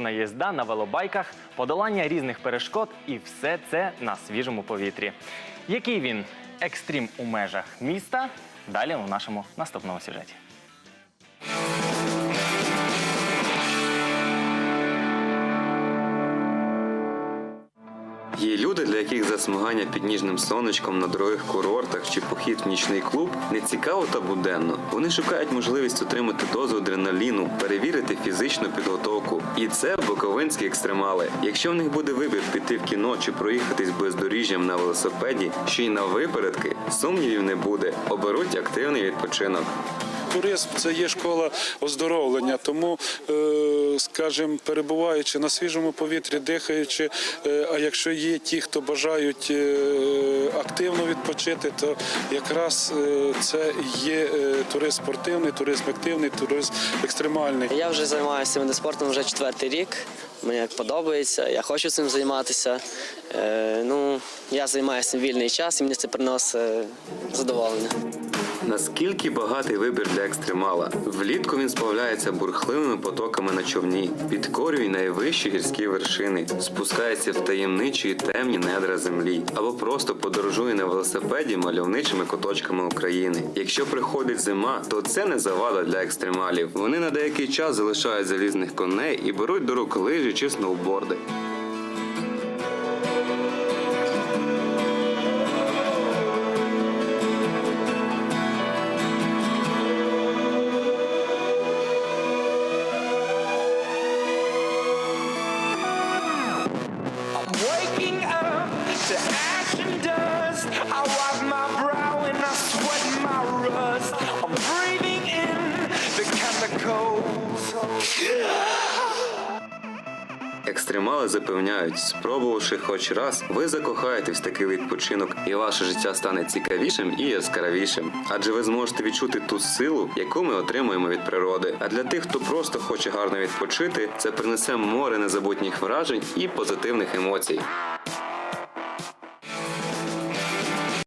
Наїзда на велобайках, подолання різних перешкод і все це на свіжому повітрі. Який він екстрім у межах міста? Далі у нашому наступному сюжеті. Є люди, для яких засмагання під ніжним сонечком на дорогих курортах чи похід в нічний клуб не цікаво та буденно. Вони шукають можливість отримати дозу адреналіну, перевірити фізичну підготовку. І це боковинські екстремали. Якщо в них буде вибір піти в кіно чи проїхатись бездоріжжям на велосипеді, ще й на випередки, сумнівів не буде. Оберуть активний відпочинок. Туризм це є школа оздоровлення, тому, е, скажімо, перебуваючи на свіжому повітрі, дихаючи, е, а якщо є ті, хто бажають е, активно відпочити, то якраз це є туризм спортивний, туризм активний, туризм екстремальний. Я вже займаюся водоспортом вже четвертий рік. Мені подобається, я хочу цим займатися. Ну, я займаюся вільний час і мені це приносить задоволення. Наскільки багатий вибір для екстремала? Влітку він сплавляється бурхливими потоками на човні, підкорює найвищі гірські вершини, спускається в таємничі і темні недра землі, або просто подорожує на велосипеді мальовничими куточками України. Якщо приходить зима, то це не завада для екстремалів. Вони на деякий час залишають залізних коней і беруть до рук лижі чи сноуборди. Екстремали запевняють, спробувавши хоч раз, ви закохаєтесь в такий відпочинок, і ваше життя стане цікавішим і яскравішим. Адже ви зможете відчути ту силу, яку ми отримуємо від природи. А для тих, хто просто хоче гарно відпочити, це принесе море незабутніх вражень і позитивних емоцій.